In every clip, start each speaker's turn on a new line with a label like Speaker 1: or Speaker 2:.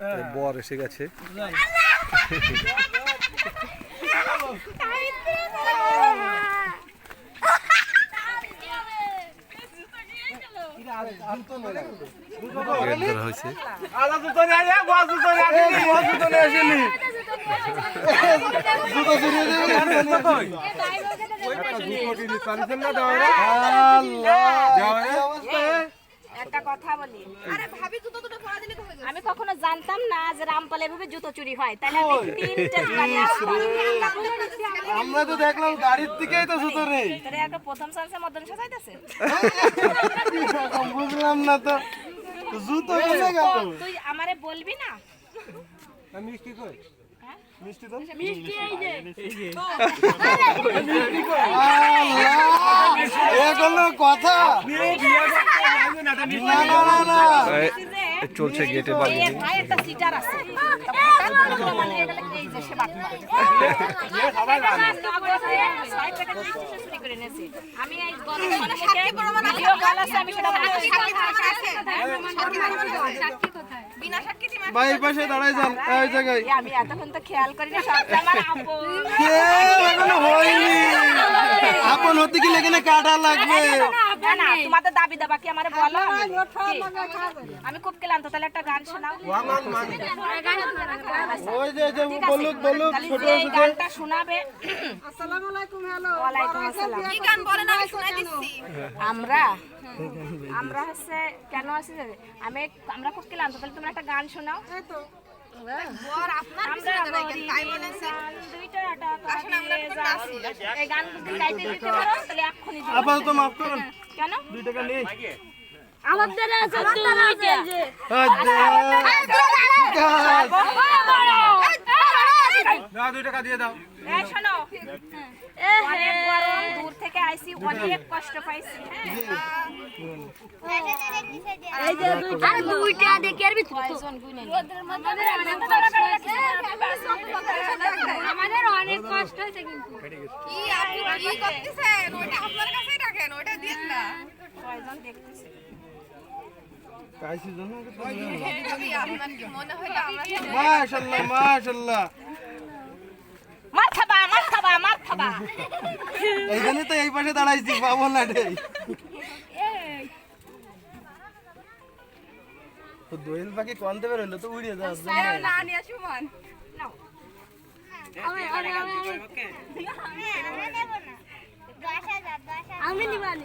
Speaker 1: তাই বর এসে গেছে। হয়েছে।
Speaker 2: বস জুতো নিয়ে আসেনি, বস জুতো আসেনি। জুতো চুরি হয়ে যাবে? একটা?
Speaker 3: একটা কথা বলি আমি কখনো জানতাম না যে রামপাল এভাবে জুতো চুরি হয় তাহলে আমি তিনটে জুতা নিয়ে
Speaker 2: আমরা তো দেখলাম গাড়ির দিকেই তো জুতো নেই
Speaker 3: তোরে একটা প্রথম চান্সে মদন সাজাইতেছে
Speaker 2: বুঝলাম না তো জুতো কোথায় গেল
Speaker 3: তুই আমারে বলবি না
Speaker 2: মিষ্টি কই? মিষ্টি তো এ কোনো কথা না না না না
Speaker 1: এই, এই চলছে গেটে
Speaker 3: এই
Speaker 1: বাড়ি
Speaker 3: মানে যে? আমি আমি।
Speaker 2: ভাই পাশে দাঁড়াই যান। এই জায়গায়।
Speaker 3: আমি এতক্ষণ তো খেয়াল করি না সবটা আমার আপন।
Speaker 2: কেউ এখনও হয়নি। আপন হতে গেলে এখানে কাটা লাগবে।
Speaker 3: না না তোমাদের দাবি দাবা কি আমারে বলো? আমি খুব ক্লান্ত তাহলে একটা গান শোনাও।
Speaker 2: ওই যে বলুক বলুক ছোট
Speaker 3: গানটা শোনাবে ওয়ালাইকুম আসসালাম। আমরা আমরা হচ্ছে কেন আছি আমি আমরা খুব ক্লান্ত তাহলে তোমরা একটা গান শোনাও। এই এক্ষুনি
Speaker 2: আপাতত মাফ করুন।
Speaker 3: কেন?
Speaker 2: দুই টাকা নেই
Speaker 3: আমাদের আছে দুইটা
Speaker 2: না দুই টাকা দিয়ে দাও।
Speaker 3: শোনো। অনেক গরম দূর থেকে আইছি অনেক কষ্ট পাইছি হ্যাঁ।
Speaker 4: দুইটা দেখে আর আমাদের অনেক কষ্ট হয়েছে কিন্তু।
Speaker 3: কয়জন দেখতেছি?
Speaker 2: কাইছি জন্য মাশাআল্লাহ মাশাআল্লাহ
Speaker 3: মারখাবা মারখাবা মারখাবা
Speaker 2: এইখানে তো এই পাশে দাঁড়াইছি পাবো না রে। তো দোয়েল পাখি কোন দেবে রইল? তো উড়িয়ে যাচ্ছে
Speaker 3: নাও।
Speaker 4: আমি নিবানি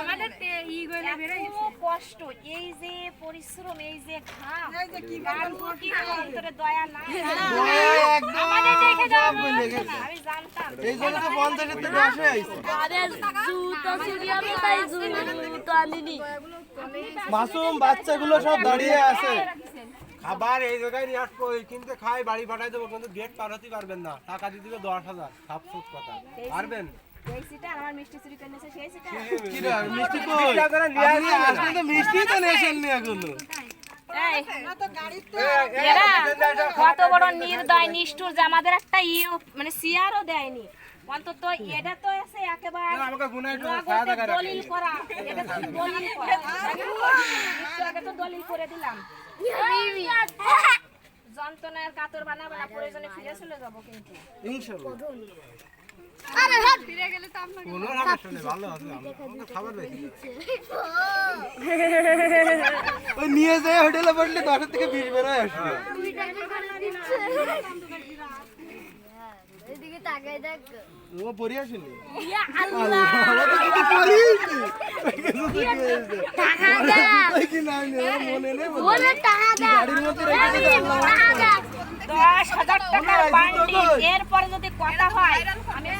Speaker 4: আমাদের ই গইলে বের
Speaker 3: কষ্ট এই যে পরিশ্রম এই যে ঘাম গান কি অন্তরে দয়া না
Speaker 2: দোয়েল একদম সব বলে গেছে
Speaker 3: আমি জানতাম।
Speaker 2: এই জন্য তো পঞ্চাশের থেকে দশে আইছে।
Speaker 4: জুতো চুরি তাই জুতো আনিনি।
Speaker 2: মাসুম বাচ্চাগুলো সব দাঁড়িয়ে আছে। খাবার এই জায়গায় নিয়ে আসব এই কিনতে খাই বাড়ি পাঠাই দেবো কিন্তু গেট পার হতে পারবেন না। টাকা দিয়ে দিবে দশ হাজার সাফসুত কথা। পারবেন?
Speaker 3: কত বড় নির্দয় নিষ্ঠুর যে আমাদের একটা ইয়ে মানে সিয়ারও দেয়নি অন্তত এটা তো আছে একেবারে দলিল করা এটা তো দলিল করা আগে তো দলিল করে দিলাম যন্ত্রণার কাতর বানাবে না প্রয়োজনে ফিরে চলে যাব কিন্তু
Speaker 2: ইনশাআল্লাহ
Speaker 4: আরে হাত।
Speaker 2: কোনো সমস্যা নেই ভালো আছে আমাকে খাবার বেশি ওই নিয়ে যায় হোটেলে পড়লে দশের থেকে বিশ বেরোয় আসবে।
Speaker 4: এদিকে তাকাই দেখ।
Speaker 2: ও পড়ে আসেনি?
Speaker 4: ইয়া আল্লাহ। টাকা দে।
Speaker 2: কি নাম মনে নেই
Speaker 4: টাকা দে।
Speaker 2: গাড়ির মধ্যে রেখে
Speaker 4: দে।
Speaker 3: দশ হাজার টাকার বান্ডি এরপরে যদি কথা হয় আমি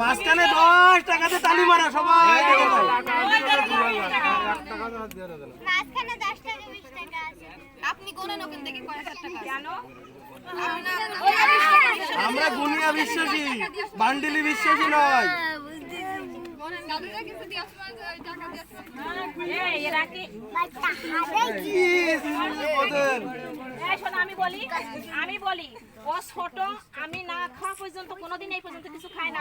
Speaker 2: মাঝখানে দশ টাকাতে তালি মারা সবাই দেখে নাও।
Speaker 4: মাঝখানে 10 টাকা 20 টাকা
Speaker 3: কেন
Speaker 2: আমরা গুনিয়া বিশ্বাসী। বান্ডিলি বিশ্বাসী নয়
Speaker 4: বুঝতেছি
Speaker 3: এই, এরা কি
Speaker 2: কি ওদের
Speaker 3: এই শোনো, না কিছু খাই না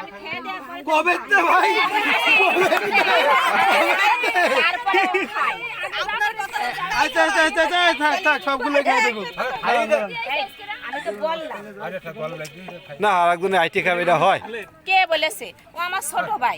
Speaker 3: বললাম
Speaker 1: না আর একজনের আইটি খাবে হয়।
Speaker 3: কে বলেছে? ও আমার ছোট ভাই।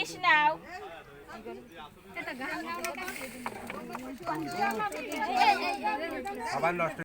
Speaker 3: একটা ই ডিশ নাও
Speaker 2: আবার নষ্ট